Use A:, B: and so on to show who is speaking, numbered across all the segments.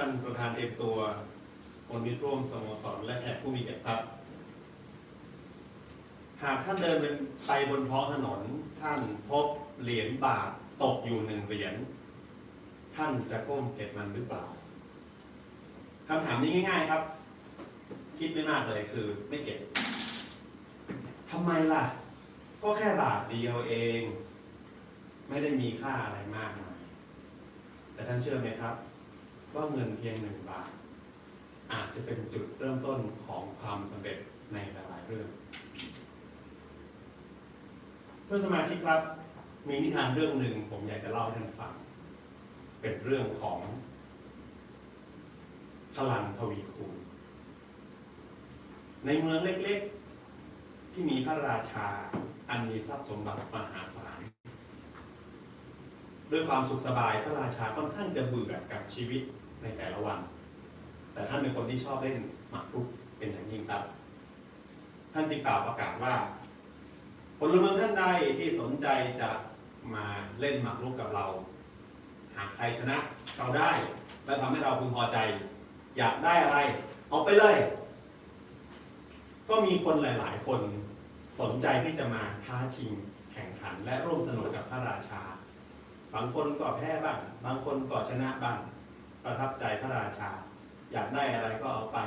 A: ท่านประธานเตรียมตัวคนมิตรร่วมสโมสรและแขกผู้มีเกียรติครับ หากท่านเดินเป็นไปบนท้องถนน ท่านพบเหรียญบาทตกอยู่หนึ่งเหรียญ ท่านจะก้มเก็บมันหรือเปล่าคำถามนี้ง่าย ๆครับ คิดไม่มากเลยคือไม่เก็บทำไมล่ะ ก็แค่บาทเดียวเอง ไม่ได้มีค่าอะไรมากมายแต่ท่านเชื่อไหมครับ ว่าเงินเพียงหนึ่งบาท อาจจะเป็นจุดเริ่มต้นของความสำเร็จในหลายๆเรื่อง เพื่อนสมาชิกครับ มีนิทานเรื่องหนึ่งผมอยากจะเล่าให้ท่านฟัง เป็นเรื่องของพลังทวีคูณ ในเมืองเล็กๆ ที่มีพระราชาอันมีทรัพย์สมบัติมหาศาล ด้วยความสุขสบายพระราชาค่อนข้างจะเบื่อกับชีวิตในแต่ละวัน แต่ท่านเป็นคนที่ชอบเล่นหมากรุกเป็นอย่างยิ่งครับ ท่านจึงกล่าวประกาศว่าพลเมืองท่านใดที่สนใจจะมาเล่นหมากรุกกับเรา หากใครชนะเราได้ และทำให้เราพึงพอใจ อยากได้อะไรเอาไปเลย ก็มีคนหลาย ๆ คนสนใจที่จะมาท้าชิงแข่งขันและร่วมสนุกกับพระราชา บางคนก็แพ้บ้าง บางคนก็ชนะบ้าง ประทับใจพระราชา อยากได้อะไรก็เอาไป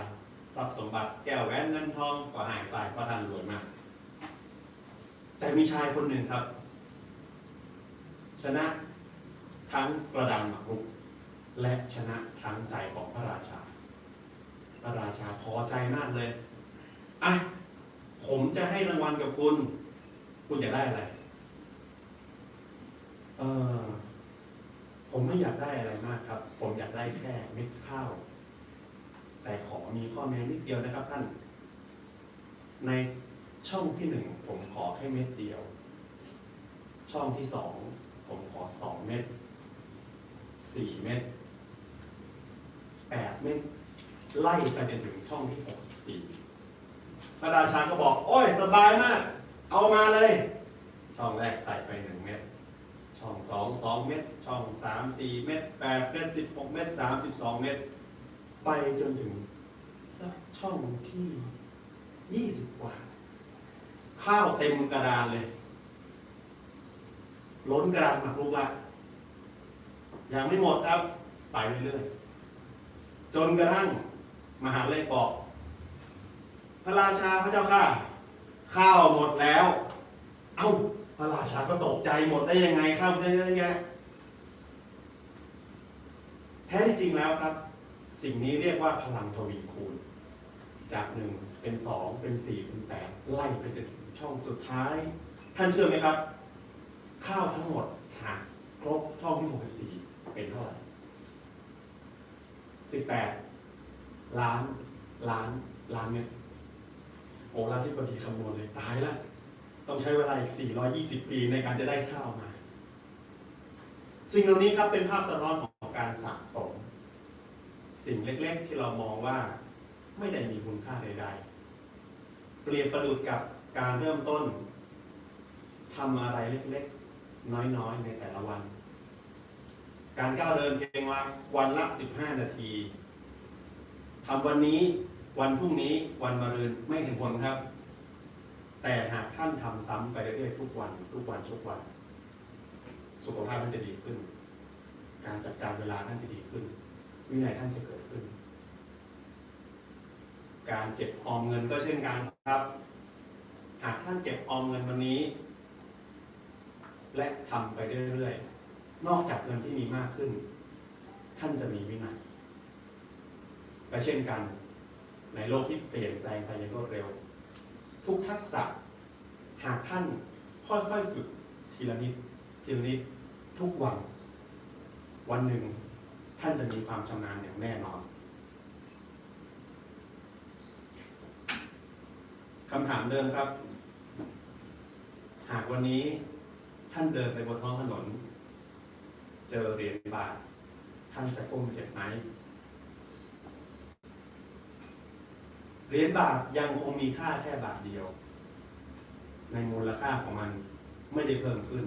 A: ทรัพย์สมบัติแก้วแหวนเงินทองก็หายไปเพราะท่านรวยมาก แต่มีชายคนหนึ่งครับ ชนะทั้งกระดานหมากรุก และชนะทั้งใจของพระราชา พระราชาพอใจมากเลยอะผมจะให้รางวัลกับคุณ คุณอยากได้อะไร เออ ผมไม่อยากได้อะไรมากครับ ผมอยากได้แค่เม็ดข้าว แต่ขอมีข้อแม้นิดเดียวนะครับท่าน ในช่องที่หนึ่งผมขอแค่เม็ดเดียว ช่องที่สองผมขอสองเม็ดสี่เม็ดแปดเม็ดไล่ไปจนถึงช่องที่หกสิบสี่พระราชาก็บอก โอ้ยสบายมาก เอามาเลย ช่องแรกใส่ไปหนึ่งเม็ด ช่องสองสองเม็ดช่องสามสี่เม็ดแปดเม็ดสิบหกเม็ดสามสิบสองเม็ดไปจนถึงสักช่องที่ยี่สิบกว่า ข้าวเต็มกระดานเลย ล้นกระดานหมากรุกละยังไม่หมดครับ ไปเรื่อยๆจนกระทั่งมหาเลขบอกพระราชาพระเจ้าข้าข้าวหมดแล้วาชาก็ตกใจหมดได้ยังไงข้าวได้ยอะแยะแท้ที่จริงแล้วครับ สิ่งนี้เรียกว่าพลังทวีคูณ จากหนึ่งเป็นสองเป็นสี่เป็นแปดไล่ไปจนถึงช่องสุดท้าย ท่านเชื่อไหมครับ ข้าวทั้งหมดหากครบช่องที่หกสิบสี่เป็นเท่าไหร่สิบแปดล้านล้านล้านเม็ดโอ้ราธิบดีคำนวณเลยตายแล้ว ต้องใช้เวลาอีก 420 ปีในการจะได้ข้าวมา สิ่งเหล่านี้ครับเป็นภาพสะท้อนของการสะสม สิ่งเล็กๆ ที่เรามองว่าไม่ได้มีคุณค่าใดๆ เปรียบประดุจกับการเริ่มต้นทำอะไรเล็กๆ น้อยๆ ในแต่ละวัน การก้าวเดินเพียงว่าวันละ 15 นาทีทำวันนี้วันพรุ่งนี้วันมะรืนไม่เห็นผลครับ แต่หากท่านทำซ้ำไปเรื่อยๆทุกวัน ทุกวันทุกวัน สุขภาพท่านจะดีขึ้น การจัดการเวลาท่านจะดีขึ้น วินัยท่านจะเกิดขึ้น การเก็บออมเงินก็เช่นกันครับ หากท่านเก็บออมเงินวันนี้ และทำไปเรื่อยๆ นอกจากเงินที่มีมากขึ้น ท่านจะมีวินัยและเช่นกัน ในโลกที่เปลี่ยนแปลงไปอย่างรวดเร็ว ทุกทักษะ หากท่านค่อยๆฝึกทีละนิดทีละนิดทุกวัน วันหนึ่งท่านจะมีความชำนาญอย่างแน่นอนคำถามเดิมครับ หากวันนี้ท่านเดินไปบนท้องถนน เจอเหรียญบาท ท่านจะก้มเก็บไหม เหรียญบาทยังคงมีค่าแค่บาทเดียว ในมูลค่าของมันไม่ได้เพิ่มขึ้น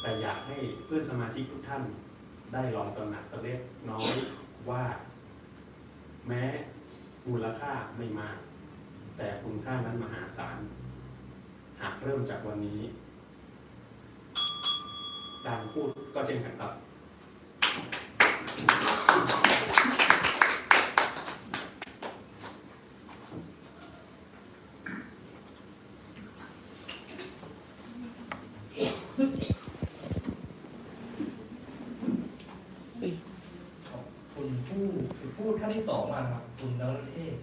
A: แต่อยากให้เพื่อนสมาชิกทุกท่านได้ลองตระหนักสักเล็กน้อยว่า แม้มูลค่าไม่มาก แต่คุณค่านั้นมหาศาล หากเริ่มจากวันนี้ การพูดก็เช่นกันครับ
B: ขอบคุณผู้ผู้ท่า นที่สองมาครับ คุณนรเทพ